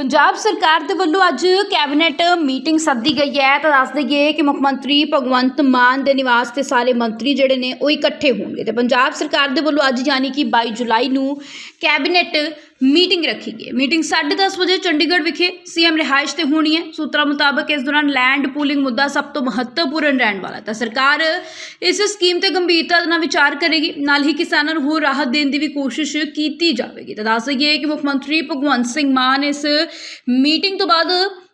ਪੰਜਾਬ ਸਰਕਾਰ ਦੇ ਵੱਲੋਂ ਅੱਜ ਕੈਬਨਿਟ ਮੀਟਿੰਗ ਸੱਦੀ ਗਈ ਹੈ। ਤਾਂ ਦੱਸ ਦਈਏ ਕਿ ਮੁੱਖ ਮੰਤਰੀ ਭਗਵੰਤ ਮਾਨ ਦੇ ਨਿਵਾਸ ਤੇ ਸਾਰੇ ਮੰਤਰੀ ਜਿਹੜੇ ਨੇ ਉਹ ਇਕੱਠੇ ਹੋਣਗੇ। ਤੇ ਪੰਜਾਬ ਸਰਕਾਰ ਦੇ ਵੱਲੋਂ ਅੱਜ ਯਾਨੀ ਕਿ 22 ਜੁਲਾਈ ਨੂੰ ਕੈਬਨਿਟ ਮੀਟਿੰਗ ਰੱਖੀ ਗਈ ਹੈ। ਮੀਟਿੰਗ 10:30 ਵਜੇ ਚੰਡੀਗੜ੍ਹ ਵਿਖੇ ਸੀਐਮ ਰਿਹਾਇਸ਼ ਤੇ ਹੋਣੀ ਹੈ। ਸੂਤਰਾਂ ਮੁਤਾਬਕ ਇਸ ਦੌਰਾਨ ਲੈਂਡ ਪੂਲਿੰਗ ਮੁੱਦਾ ਸਭ ਤੋਂ ਮਹੱਤਵਪੂਰਨ ਰਹਿਣ ਵਾਲਾ ਤਾਂ ਸਰਕਾਰ ਇਸ ਸਕੀਮ ਤੇ ਗੰਭੀਰਤਾ ਨਾਲ ਵਿਚਾਰ ਕਰੇਗੀ। ਨਾਲ ਹੀ ਕਿਸਾਨਾਂ ਨੂੰ ਹੋਰ ਰਾਹਤ ਦੇਣ ਦੀ ਵੀ ਕੋਸ਼ਿਸ਼ ਕੀਤੀ ਜਾਵੇਗੀ। ਤਾਂ ਦੱਸ ਦਈਏ ਕਿ ਮੁੱਖ ਮੰਤਰੀ ਭਗਵੰਤ ਸਿੰਘ ਮਾਨ ਇਸ ਮੀਟਿੰਗ ਤੋਂ ਬਾਅਦ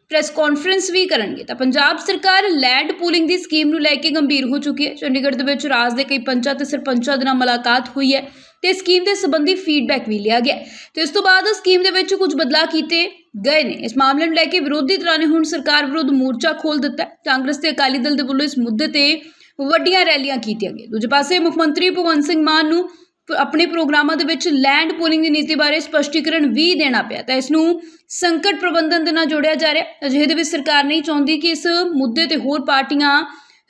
ਪ੍ਰੈਸ ਕਾਨਫਰੰਸ ਵੀ ਕਰਨਗੇ। ਤਾਂ ਪੰਜਾਬ ਸਰਕਾਰ ਲੈਂਡ ਪੂਲਿੰਗ ਦੀ ਸਕੀਮ ਨੂੰ ਲੈ ਕੇ ਗੰਭੀਰ ਹੋ ਚੁੱਕੀ ਹੈ। ਚੰਡੀਗੜ੍ਹ ਦੇ ਵਿੱਚ ਰਾਜ ਦੇ ਕਈ ਪੰਚਾਂ ਤੇ ਸਰਪੰਚਾਂ ਦੇ ਨਾਲ ਮੁਲਾਕਾਤ ਹੋਈ ਹੈ। ਤੇ ਸਕੀਮ ਦੇ ਸੰਬੰਧੀ ਫੀਡਬੈਕ ਵੀ ਲਿਆ ਗਿਆ। ਹੈ ਤੇ ਇਸ ਤੋਂ ਬਾਅਦ ਸਕੀਮ ਦੇ ਵਿੱਚ ਕੁਝ ਬਦਲਾਅ ਕੀਤੇ ਗਏ ਨੇ। ਇਸ ਮਾਮਲੇ ਨੂੰ ਲੈ ਕੇ ਵਿਰੋਧੀ ਧਿਰਾਂ ਨੇ ਹੁਣ ਸਰਕਾਰ ਵਿਰੁੱਧ ਮੋਰਚਾ ਖੋਲ ਦਿੱਤਾ ਕਾਂਗਰਸ ਤੇ ਅਕਾਲੀ ਦਲ ਦੇ ਵੱਲੋਂ ਇਸ ਮੁੱਦੇ ਤੇ ਵੱਡੀਆਂ ਰੈਲੀਆਂ ਕੀਤੀਆਂ ਗਈਆਂ। ਦੂਜੇ ਪਾਸੇ ਮੁੱਖ ਮੰਤਰੀ ਭਗਵੰਤ ਸਿੰਘ ਮਾਨ ਨੂੰ ਆਪਣੇ ਪ੍ਰੋਗਰਾਮਾਂ ਦੇ ਵਿੱਚ ਲੈਂਡ ਪੂਲਿੰਗ ਦੀ ਨੀਤੀ ਬਾਰੇ ਸਪਸ਼ਟੀਕਰਨ ਵੀ ਦੇਣਾ ਪਿਆ। ਤਾਂ ਇਸ ਨੂੰ ਸੰਕਟ ਪ੍ਰਬੰਧਨ ਦੇ ਨਾਲ ਜੋੜਿਆ ਜਾ ਰਿਹਾ ਅਜਿਹੇ ਦੇ ਵਿੱਚ ਸਰਕਾਰ ਨਹੀਂ ਚਾਹੁੰਦੀ ਕਿ ਇਸ ਮੁੱਦੇ ਤੇ ਹੋਰ ਪਾਰਟੀਆਂ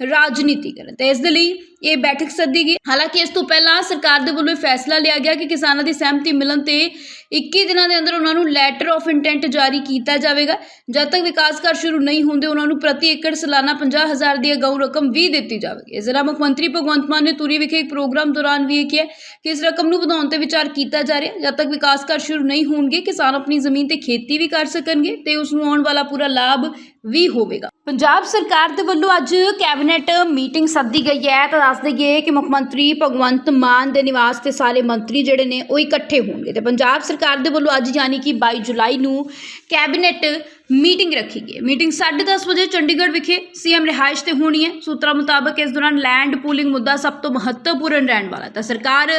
ਰਾਜਨੀਤੀ ਕਰਨ। ਤੇ ਇਸ ਦੇ ਲਈ ਇਹ ਬੈਠਕ ਸੱਦੀ ਗਈ। ਹਾਲਾਂਕਿ ਇਸ ਤੋਂ ਪਹਿਲਾਂ ਸਰਕਾਰ ਦੇ ਵੱਲੋਂ ਇਹ ਫੈਸਲਾ ਲਿਆ ਗਿਆ ਕਿ ਕਿਸਾਨਾਂ ਦੀ ਸਹਿਮਤੀ ਮਿਲਣ ਤੇ 21 ਦਿਨਾਂ ਦੇ ਅੰਦਰ ਉਹਨਾਂ ਨੂੰ ਲੈਟਰ ਆਫ ਇੰਟੈਂਟ ਜਾਰੀ ਕੀਤਾ ਜਾਵੇਗਾ। ਜਦ ਤੱਕ ਵਿਕਾਸ ਕਾਰਜ ਸ਼ੁਰੂ ਨਹੀਂ ਹੁੰਦੇ, ਉਹਨਾਂ ਨੂੰ ਪ੍ਰਤੀ ਏਕੜ ਸਾਲਾਨਾ 50000 ਦੀ ਅਗਾਊਂ ਰਕਮ ਵੀ ਦਿੱਤੀ ਜਾਵੇਗੀ। ਜ਼ਿਲ੍ਹਾ ਮੁੱਖ ਮੰਤਰੀ ਭਗਵੰਤ ਮਾਨ ਨੇ ਤੁਰੀ ਵਿਖੇ ਇੱਕ ਪ੍ਰੋਗਰਾਮ ਦੌਰਾਨ ਵੀ ਇਹ ਕਿਹਾ ਕਿ ਇਸ ਰਕਮ ਨੂੰ ਵਧਾਉਣ ਤੇ ਵਿਚਾਰ ਕੀਤਾ ਜਾ ਰਿਹਾ। ਜਦ ਤੱਕ ਵਿਕਾਸ ਕਾਰਜ ਸ਼ੁਰੂ ਨਹੀਂ ਹੋਣਗੇ, ਕਿਸਾਨ ਆਪਣੀ ਜ਼ਮੀਨ ਤੇ ਖੇਤੀ ਵੀ ਕਰ ਸਕਣਗੇ ਤੇ ਉਸ ਨੂੰ ਆਉਣ ਵਾਲਾ ਪੂਰਾ ਲਾਭ ਵੀ ਹੋਵੇਗਾ। ਪੰਜਾਬ ਸਰਕਾਰ ਦੇ ਵੱਲੋਂ ਅੱਜ ਕੈਬਨਿਟ ਮੀਟਿੰਗ ਸੱਦੀ ਗਈ ਹੈ। ਤਾਂ ਦੱਸ ਦਈਏ ਕਿ ਮੁੱਖ ਮੰਤਰੀ ਭਗਵੰਤ ਮਾਨ ਦੇ ਨਿਵਾਸ ਤੇ ਸਾਰੇ ਮੰਤਰੀ ਜਿਹੜੇ ਨੇ, ਉਹ ਇਕੱਠੇ ਹੋਣਗੇ ਤੇ ਪੰਜਾਬ ਸਰਕਾਰ ਦੇ ਵੱਲੋਂ ਅੱਜ ਯਾਨੀ ਕਿ 22 ਜੁਲਾਈ ਨੂੰ ਕੈਬਨਿਟ ਮੀਟਿੰਗ ਰੱਖੀ ਗਈ ਹੈ। ਮੀਟਿੰਗ 10:30 ਵਜੇ ਚੰਡੀਗੜ੍ਹ ਵਿਖੇ ਸੀਐਮ ਰਿਹਾਇਸ਼ ਤੇ ਹੋਣੀ ਹੈ। ਸੂਤਰਾਂ ਮੁਤਾਬਕ ਇਸ ਦੌਰਾਨ ਲੈਂਡ ਪੂਲਿੰਗ ਮੁੱਦਾ ਸਭ ਤੋਂ ਮਹੱਤਵਪੂਰਨ ਰਹਿਣ ਵਾਲਾ ਤਾਂ ਸਰਕਾਰ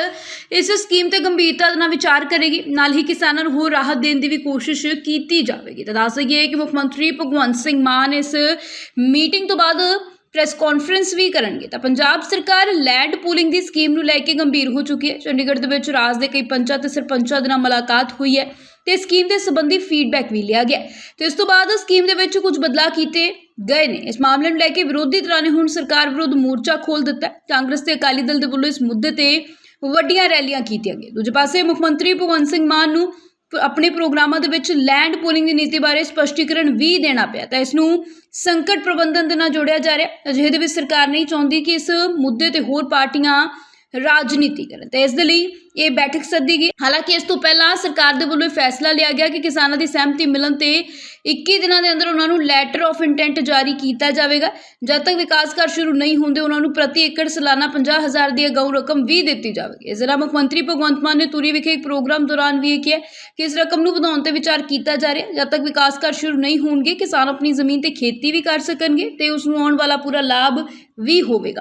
ਇਸ ਸਕੀਮ ਤੇ ਗੰਭੀਰਤਾ ਨਾਲ ਵਿਚਾਰ ਕਰੇਗੀ। ਨਾਲ ਹੀ ਕਿਸਾਨਾਂ ਨੂੰ ਹੋਰ ਰਾਹਤ ਦੇਣ ਦੀ ਵੀ ਕੋਸ਼ਿਸ਼ ਕੀਤੀ ਜਾਵੇਗੀ। ਤਾਂ ਦੱਸ ਦਈਏ ਕਿ ਮੁੱਖ ਮੰਤਰੀ ਭਗਵੰਤ ਸਿੰਘ ਮਾਨ ਇਸ ਮੀਟਿੰਗ ਤੋਂ ਬਾਅਦ ਪ੍ਰੈਸ ਕਾਨਫਰੰਸ ਵੀ ਕਰਨਗੇ। ਤਾਂ ਪੰਜਾਬ ਸਰਕਾਰ ਲੈਂਡ ਪੂਲਿੰਗ ਦੀ ਸਕੀਮ ਨੂੰ ਲੈ ਕੇ ਗੰਭੀਰ ਹੋ ਚੁੱਕੀ ਹੈ। ਚੰਡੀਗੜ੍ਹ ਦੇ ਵਿੱਚ ਰਾਜ ਦੇ ਕਈ ਪੰਚਾਂ ਤੇ ਸਰਪੰਚਾਂ ਦੇ ਨਾਲ ਮੁਲਾਕਾਤ ਹੋਈ ਹੈ ਤੇ ਸਕੀਮ ਦੇ ਸੰਬੰਧੀ ਫੀਡਬੈਕ ਵੀ ਲਿਆ ਗਿਆ ਹੈ। ਤੇ ਇਸ ਤੋਂ ਬਾਅਦ ਸਕੀਮ ਦੇ ਵਿੱਚ ਕੁਝ ਬਦਲਾਅ ਕੀਤੇ ਗਏ ਨੇ। ਇਸ ਮਾਮਲੇ ਨੂੰ ਲੈ ਕੇ ਵਿਰੋਧੀ ਧਿਰਾਂ ਨੇ ਹੁਣ ਸਰਕਾਰ ਵਿਰੁੱਧ ਮੋਰਚਾ ਖੋਲ ਦਿੱਤਾ ਕਾਂਗਰਸ ਤੇ ਅਕਾਲੀ ਦਲ ਦੇ ਵੱਲੋਂ ਇਸ ਮੁੱਦੇ ਤੇ ਵੱਡੀਆਂ ਰੈਲੀਆਂ ਕੀਤੀਆਂ ਗਈਆਂ। ਦੂਜੇ ਪਾਸੇ ਮੁੱਖ ਮੰਤਰੀ ਭਗਵੰਤ ਸਿੰਘ ਮਾਨ ਨੂੰ ਆਪਣੇ ਪ੍ਰੋਗਰਾਮਾਂ ਦੇ ਵਿੱਚ ਲੈਂਡ ਪੂਲਿੰਗ ਦੀ ਨੀਤੀ ਬਾਰੇ ਸਪਸ਼ਟੀਕਰਨ ਵੀ ਦੇਣਾ ਪਿਆ। ਤਾਂ ਇਸ ਨੂੰ ਸੰਕਟ ਪ੍ਰਬੰਧਨ ਦੇ ਨਾਲ ਜੋੜਿਆ ਜਾ ਰਿਹਾ। ਅਜਿਹੇ ਦੇ ਵਿੱਚ ਸਰਕਾਰ ਨਹੀਂ ਚਾਹੁੰਦੀ ਕਿ ਇਸ ਮੁੱਦੇ ਤੇ ਹੋਰ ਪਾਰਟੀਆਂ ਰਾਜਨੀਤੀ ਕਰਨ। ਤੇ ਇਸ ਦੇ ਲਈ ਇਹ ਬੈਠਕ ਸੱਦੀ ਗਈ। ਹਾਲਾਂਕਿ ਇਸ ਤੋਂ ਪਹਿਲਾਂ ਸਰਕਾਰ ਦੇ ਵੱਲੋਂ ਇਹ ਫੈਸਲਾ ਲਿਆ ਗਿਆ ਕਿ ਕਿਸਾਨਾਂ ਦੀ ਸਹਿਮਤੀ ਮਿਲਣ ਤੇ 21 ਦਿਨਾਂ ਦੇ ਅੰਦਰ ਉਹਨਾਂ ਨੂੰ ਲੈਟਰ ਆਫ ਇੰਟੈਂਟ ਜਾਰੀ ਕੀਤਾ ਜਾਵੇਗਾ। ਜਦ ਤੱਕ ਵਿਕਾਸ ਕਾਰਜ ਸ਼ੁਰੂ ਨਹੀਂ ਹੁੰਦੇ, ਉਹਨਾਂ ਨੂੰ ਪ੍ਰਤੀ ਏਕੜ ਸਾਲਾਨਾ 50000 ਦੀ ਅਗਾਊਂ ਰਕਮ ਵੀ ਦਿੱਤੀ ਜਾਵੇਗੀ। ਜ਼ਿਲ੍ਹਾ ਮੁੱਖ ਮੰਤਰੀ ਭਗਵੰਤ ਮਾਨ ਨੇ ਤੁਰੀ ਵਿਖੇ ਇੱਕ ਪ੍ਰੋਗਰਾਮ ਦੌਰਾਨ ਵੀ ਇਹ ਕਿਹਾ ਕਿ ਇਸ ਰਕਮ ਨੂੰ ਵਧਾਉਣ ਤੇ ਵਿਚਾਰ ਕੀਤਾ ਜਾ ਰਿਹਾ। ਜਦ ਤੱਕ ਵਿਕਾਸ ਕਾਰਜ ਸ਼ੁਰੂ ਨਹੀਂ ਹੋਣਗੇ, ਕਿਸਾਨ ਆਪਣੀ ਜ਼ਮੀਨ ਤੇ ਖੇਤੀ ਵੀ ਕਰ ਸਕਣਗੇ ਤੇ ਉਸ ਨੂੰ ਆਉਣ ਵਾਲਾ ਪੂਰਾ ਲਾਭ ਵੀ ਹੋਵੇਗਾ।